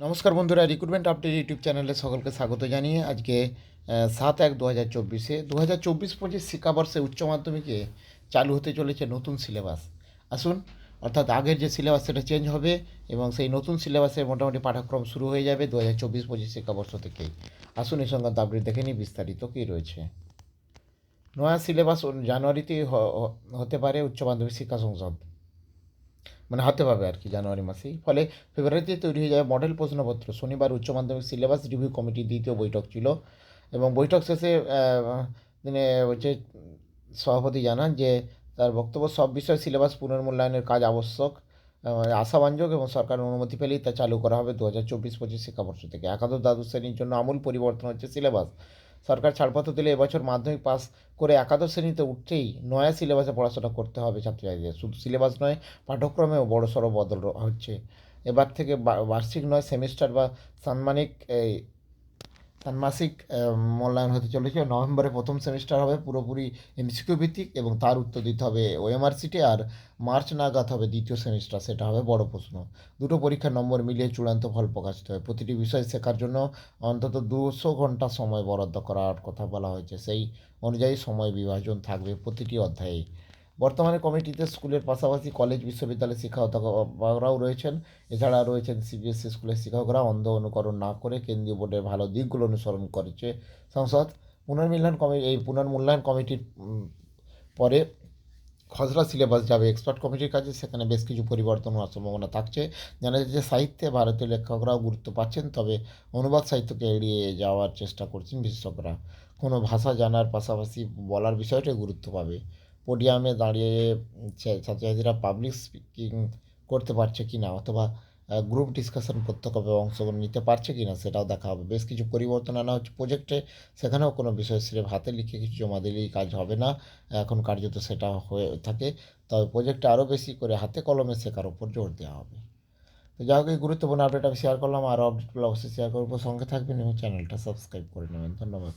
নমস্কার বন্ধুরা recruitment update YouTube চ্যানেলে সকলকে স্বাগত জানিয়ে আজকে সাত এক দু হাজার চব্বিশে দু হাজার চব্বিশ পঁচিশ শিক্ষাবর্ষে উচ্চ মাধ্যমিকে চালু হতে চলেছে নতুন সিলেবাস। আসুন, অর্থাৎ আগের যে সিলেবাস সেটা চেঞ্জ হবে এবং সেই নতুন সিলেবাসে মোটামুটি পাঠ্যক্রম শুরু হয়ে যাবে দু হাজার চব্বিশ পঁচিশ শিক্ষাবর্ষ থেকেই। আসুন এই সংক্রান্ত আপডেট দেখে নিই বিস্তারিত কী রয়েছে। নয়া সিলেবাস জানুয়ারিতেই হতে পারে উচ্চ মাধ্যমিক শিক্ষা সংসদ। মানে হাতে পারবে আর কি জানুয়ারি মাসেই। ফলে ফেব্রুয়ারিতে তৈরি হয়ে যাবে মডেল প্রশ্নপত্র। শনিবার উচ্চ মাধ্যমিক সিলেবাস রিভিউ কমিটির দ্বিতীয় বৈঠক ছিল এবং বৈঠক শেষে তিনি হচ্ছে সভাপতি জানান যে তার বক্তব্য, সব বিষয়ে সিলেবাস পুনর্মূল্যায়নের কাজ আবশ্যক আশাবাঞ্জক এবং সরকারের অনুমতি পেলেই তা চালু করা হবে দু হাজার চব্বিশ পঁচিশ শিক্ষাবর্ষ থেকে। একাদশ দ্বাদশ শ্রেণির জন্য আমূল পরিবর্তন হচ্ছে সিলেবাস সরকার ছাড়পত্র দিলে এবছর মাধ্যমিক পাস করে একাদশ শ্রেণীতে উঠতেই নয়া সিলেবাসে পড়াশোনা করতে হবে ছাত্রছাত্রীদের। শুধু সিলেবাস নয়, পাঠ্যক্রমেও বড়সড় বদল হচ্ছে। এবার থেকে বার্ষিক নয়, সেমিস্টার বা সাম্মানিক ষান্মাসিক আহ, মূল্যায়ন হতে চলেছে। নভেম্বরে প্রথম সেমিস্টার হবে পুরোপুরি এমসিকিউ ভিত্তিক এবং তার উত্তর দিতে হবে ওএমআর সিটে আর মার্চ নাগাদ হবে দ্বিতীয় সেমিস্টার। সেটা হবে বড় প্রশ্ন। দুটো পরীক্ষার নম্বর মিলিয়ে চূড়ান্ত ফল প্রকাশিত হয় প্রতিটি বিষয় শেখার জন্য অন্তত দুশো ঘণ্টা সময় বরাদ্দ করার কথা বলা হয়েছে। সেই অনুযায়ী সময় বিভাজন থাকবে প্রতিটি অধ্যায়ে। বর্তমানে কমিটিতে স্কুলের পাশাপাশি কলেজ, বিশ্ববিদ্যালয়ের শিক্ষকরাও রয়েছেন। এছাড়া রয়েছেন সিবিএসসি স্কুলের শিক্ষকরা। অন্ধ অনুকরণ না করে কেন্দ্রীয় বোর্ডের ভালো দিকগুলো অনুসরণ করেছে সংসদ। পুনর্মূল্যায়ন কমি, এই পুনর্মূল্যায়ন কমিটির পরে খসড়া সিলেবাস যাবে এক্সপার্ট কমিটির কাছে। সেখানে বেশ কিছু পরিবর্তন হওয়ার সম্ভাবনা থাকছে। জানা যাচ্ছে সাহিত্যে ভারতীয় লেখকরাও গুরুত্ব পাচ্ছেন, তবে অনুবাদ সাহিত্যকে এড়িয়ে যাওয়ার চেষ্টা করছেন বিশেষজ্ঞরা। কোনো ভাষা জানার পাশাপাশি বলার বিষয়টা গুরুত্ব পাবে। পোডিয়ামে দাঁড়িয়ে ছাত্রছাত্রীরা পাবলিক স্পিকিং করতে পারছে কি না অথবা গ্রুপ ডিসকাশন প্রত্যক্ষভাবে অংশগ্রহণ নিতে পারছে কি না সেটাও দেখা হবে। বেশ কিছু পরিবর্তন আনা হচ্ছে প্রজেক্টে সেখানেও কোনো বিষয় স্রেফ হাতে লিখে কিছু জমা দিলেই কাজ হবে না। এখন কার্যত সেটা হয়ে থাকে। তবে প্রজেক্টে আরও বেশি করে হাতে কলমে শেখার উপর জোর দেওয়া হবে। তো যাই হোক, এই গুরুত্বপূর্ণ আপডেট আমি শেয়ার করলাম। আরও আপডেটগুলো অবশ্যই শেয়ার করব। সঙ্গে থাকবেন এবং চ্যানেলটা সাবস্ক্রাইব করে নেবেন। ধন্যবাদ।